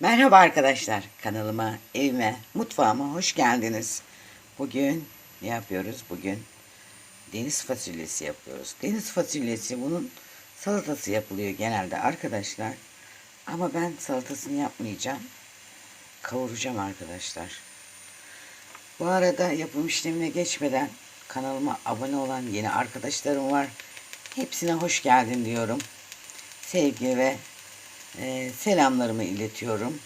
Merhaba arkadaşlar. Kanalıma, evime, mutfağıma hoş geldiniz. Bugün ne yapıyoruz? Bugün deniz fasulyesi yapıyoruz. Deniz fasulyesi bunun salatası yapılıyor genelde arkadaşlar. Ama ben salatasını yapmayacağım. Kavuracağım arkadaşlar. Bu arada yapım işlemine geçmeden kanalıma abone olan yeni arkadaşlarım var. Hepsine hoş geldin diyorum. Sevgi ve e, selamlarımı iletiyorum.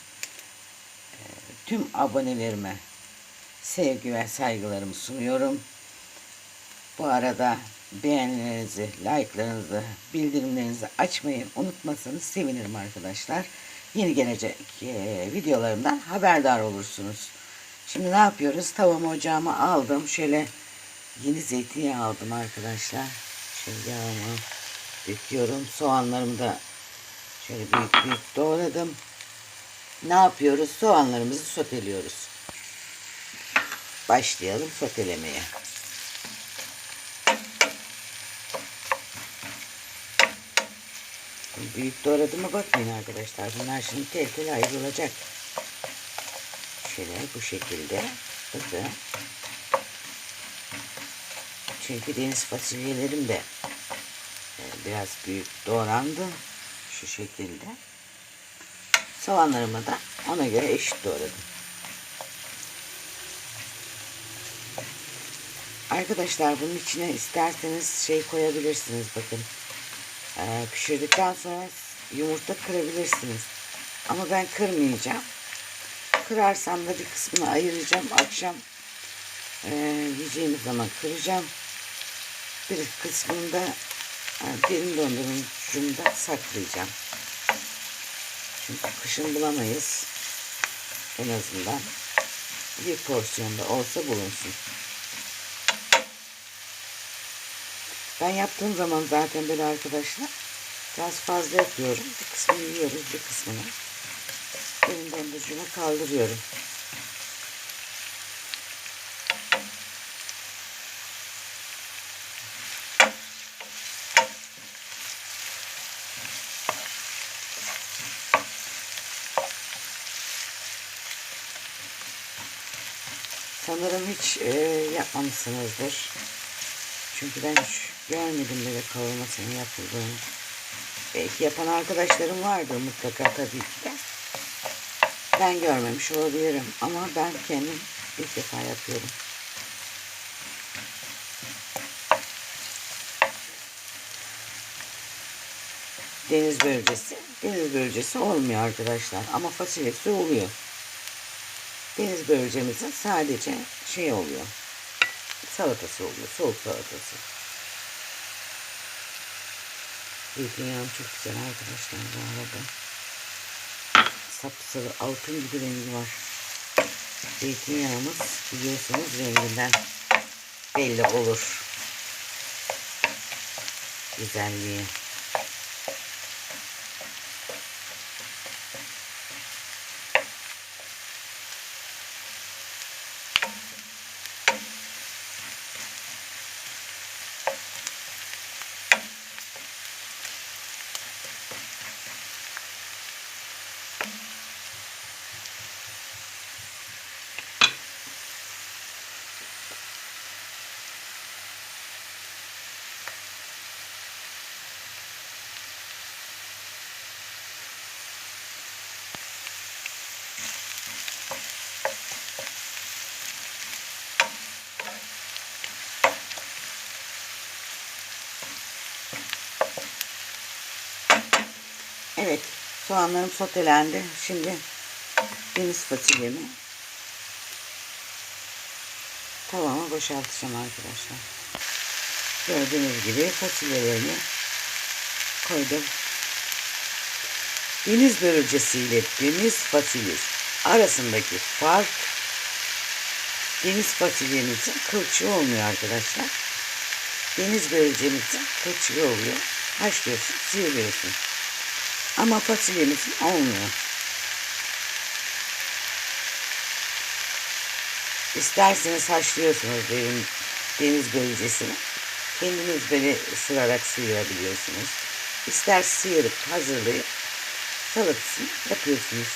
E, tüm abonelerime sevgi ve saygılarımı sunuyorum. Bu arada beğenilerinizi, like'larınızı, bildirimlerinizi açmayı unutmasanız sevinirim arkadaşlar. Yeni gelecek e, videolarımdan haberdar olursunuz. Şimdi ne yapıyoruz? Tavamı ocağıma aldım. Şöyle yeni zeytinyağı aldım arkadaşlar. Şöyle yağımı döküyorum. Soğanlarımı da Şöyle büyük büyük doğradım. Ne yapıyoruz? Soğanlarımızı soteliyoruz. Başlayalım sotelemeye. Büyük doğradığıma bakmayın arkadaşlar. Bunlar şimdi tel tel ayrılacak. Şöyle bu şekilde. Bakın. Çünkü deniz fasulyelerim de e, biraz büyük doğrandı şu şekilde. Soğanlarımı da ona göre eşit doğradım. Arkadaşlar bunun içine isterseniz şey koyabilirsiniz bakın. Ee, pişirdikten sonra yumurta kırabilirsiniz. Ama ben kırmayacağım. Kırarsam da bir kısmını ayıracağım. Akşam e, yiyeceğimiz zaman kıracağım. Bir kısmını da derin dondurucumda saklayacağım. Çünkü kışın bulamayız. En azından bir porsiyonda olsa bulunsun. Ben yaptığım zaman zaten böyle arkadaşlar biraz fazla yapıyorum. Bir kısmını yiyoruz, bir kısmını derin dondurucuma kaldırıyorum. Sanırım hiç e, yapmamışsınızdır. Çünkü ben hiç görmedim böyle kavurmasının yapıldığını. Belki yapan arkadaşlarım vardır mutlaka tabii ki de. Ben görmemiş olabilirim ama ben kendim ilk defa yapıyorum. Deniz bölgesi. Deniz bölgesi olmuyor arkadaşlar ama fasulyesi oluyor deniz börülcemizin sadece şey oluyor. Salatası oluyor. Soğuk salatası. Zeytinyağım çok güzel arkadaşlar bu arada. Sapsarı altın gibi rengi var. Zeytinyağımız biliyorsunuz renginden belli olur. Güzelliği. Evet. Soğanlarım sotelendi. Şimdi deniz fasulyemi tavama boşaltacağım arkadaşlar. Gördüğünüz gibi fasulyelerimi koydum. Deniz börülcesi ile deniz fasulyesi arasındaki fark deniz fasulyenizin kılçığı olmuyor arkadaşlar. Deniz börülcemizin kılçığı oluyor. Haşlıyorsun, sıyırıyorsun. Ama fasulyemiz olmuyor. İsterseniz haşlıyorsunuz benim deniz bölgesini. Kendiniz böyle ısırarak sıyırabiliyorsunuz. İster sıyırıp hazırlayıp salatasını yapıyorsunuz.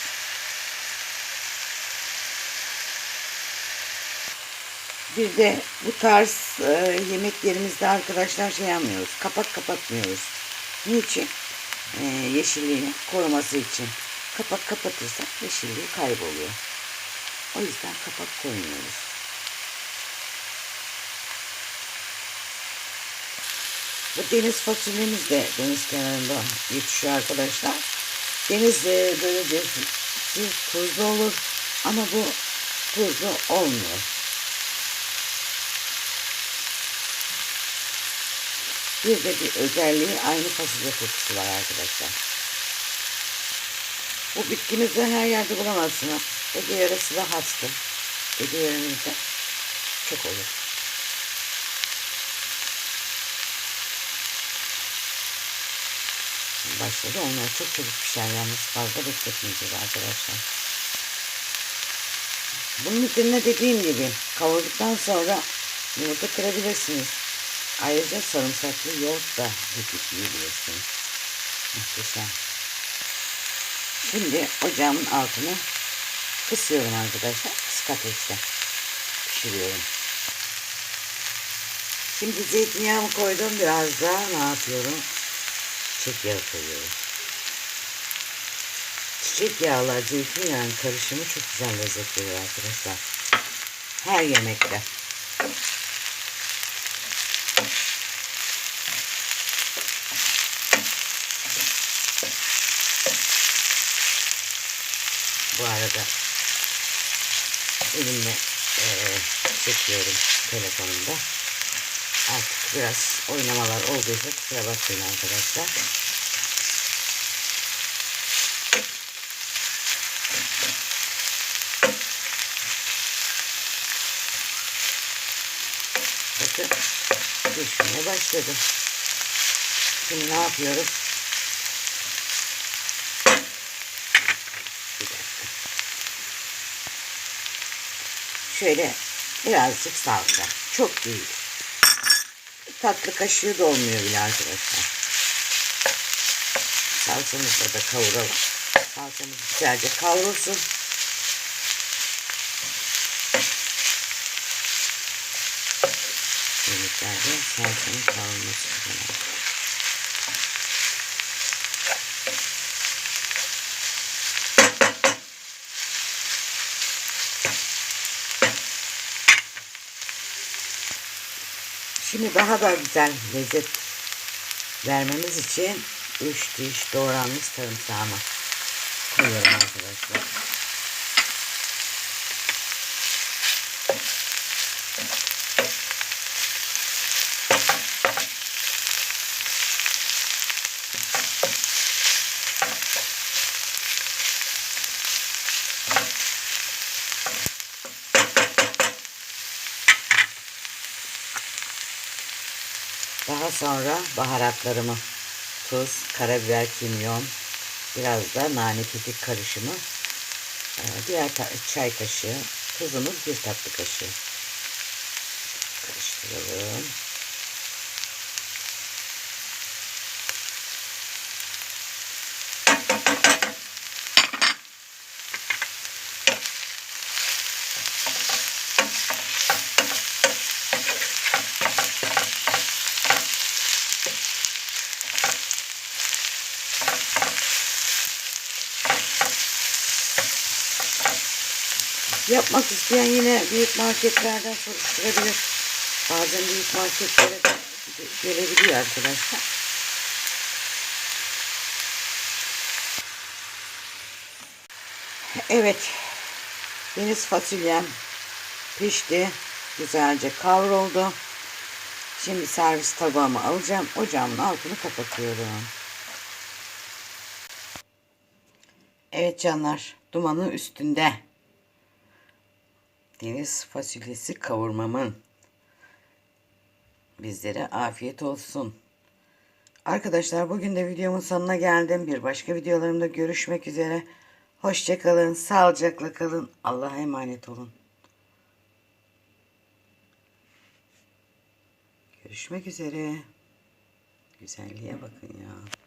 Bir de bu tarz e, yemeklerimizde arkadaşlar şey yapmıyoruz. Kapak kapatmıyoruz. Niçin? E, yeşilliğini koruması için. Kapak kapatırsak yeşilliği kayboluyor. O yüzden kapak koymuyoruz. Bu deniz fasulyemiz de deniz kenarında yetişiyor arkadaşlar. Deniz e, bölgesi tuzlu olur ama bu tuzlu olmuyor. Bir de bir özelliği aynı fasulye kokusu var arkadaşlar. Bu bitkimizi her yerde bulamazsınız. Ege yarası da hastı. Ege yöremizde çok olur. Başladı. Onlar çok çabuk pişer yalnız fazla bekletmeyeceğiz arkadaşlar. Bunun üzerine dediğim gibi kavurduktan sonra yumurta kırabilirsiniz. Ayrıca sarımsaklı yoğurt da döküp yiyebilirsiniz. Muhteşem. Şimdi ocağımın altını kısıyorum arkadaşlar. Kısık ateşte pişiriyorum. Şimdi zeytinyağımı koydum. Biraz daha ne yapıyorum? Çiçek yağı koyuyorum. Çiçek yağla zeytinyağın karışımı çok güzel lezzet veriyor arkadaşlar. Her yemekte. Bu arada elimle eee, çekiyorum telefonumda. Artık biraz oynamalar olduysa kusura bakmayın arkadaşlar. Bakın düşmeye başladı. Şimdi ne yapıyoruz? Şöyle birazcık salça. Çok değil. Tatlı kaşığı da olmuyor bile arkadaşlar. Salçamızla da kavuralım. Salçamız güzelce kavrulsun. Yemeklerden salçanın kavrulması. Şimdi daha da güzel lezzet vermemiz için 3 diş doğranmış sarımsağımı koyuyorum arkadaşlar. Daha sonra baharatlarımı tuz, karabiber, kimyon, biraz da nane kekik karışımı, e, diğer ta- çay kaşığı, tuzumuz bir tatlı kaşığı. Karıştıralım. Yapmak isteyen yine büyük marketlerden soruşturabilir. Bazen büyük marketlere gelebiliyor arkadaşlar. Evet. Deniz fasulyem pişti. Güzelce kavruldu. Şimdi servis tabağıma alacağım. Ocağımın altını kapatıyorum. Evet canlar. Dumanı üstünde. Deniz fasulyesi kavurmamın. Bizlere afiyet olsun. Arkadaşlar bugün de videomun sonuna geldim. Bir başka videolarımda görüşmek üzere. Hoşçakalın, sağlıcakla kalın. Allah'a emanet olun. Görüşmek üzere. Güzelliğe bakın ya.